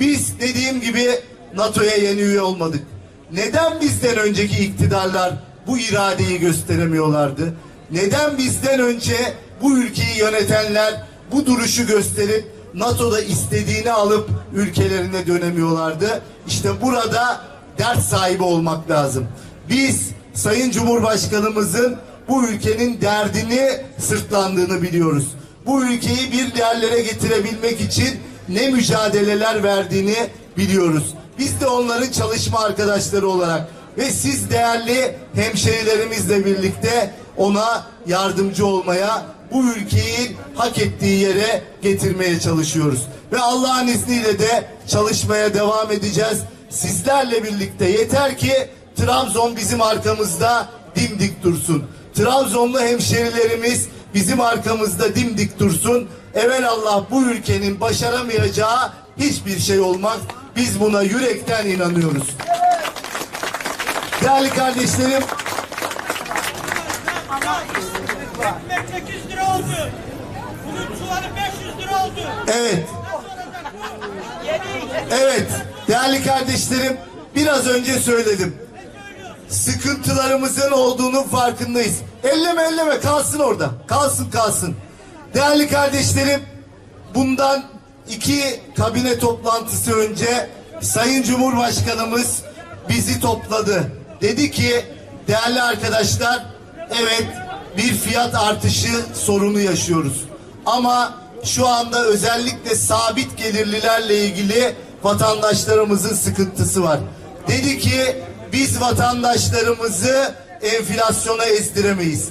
Biz dediğim gibi NATO'ya yeni üye olmadık. Neden bizden önceki iktidarlar bu iradeyi gösteremiyorlardı? Neden bizden önce bu ülkeyi yönetenler bu duruşu gösterip NATO'da istediğini alıp ülkelerine dönemiyorlardı? İşte burada ders sahibi olmak lazım. Biz Sayın Cumhurbaşkanımızın bu ülkenin derdini sırtlandığını biliyoruz. Bu ülkeyi bir yerlere getirebilmek için ne mücadeleler verdiğini biliyoruz. Biz de onların çalışma arkadaşları olarak ve siz değerli hemşerilerimizle birlikte ona yardımcı olmaya, bu ülkeyi hak ettiği yere getirmeye çalışıyoruz. Ve Allah'ın izniyle de çalışmaya devam edeceğiz. Sizlerle birlikte yeter ki Trabzon bizim arkamızda dimdik dursun. Trabzonlu hemşerilerimiz bizim arkamızda dimdik dursun. Allah bu ülkenin başaramayacağı hiçbir şey olmaz. Biz buna yürekten inanıyoruz. Değerli kardeşlerim, Ekmek 8 lira oldu. Bunun çuvalı 500 lira oldu. evet, evet, değerli kardeşlerim, biraz önce söyledim. Sıkıntılarımızın olduğunu farkındayız. Elleme elleme kalsın orada. Kalsın kalsın. Değerli kardeşlerim, bundan iki kabine toplantısı önce Sayın Cumhurbaşkanımız bizi topladı. Dedi ki değerli arkadaşlar evet bir fiyat artışı sorunu yaşıyoruz. Ama şu anda özellikle sabit gelirlilerle ilgili vatandaşlarımızın sıkıntısı var. Dedi ki biz vatandaşlarımızı enflasyona ezdiremeyiz.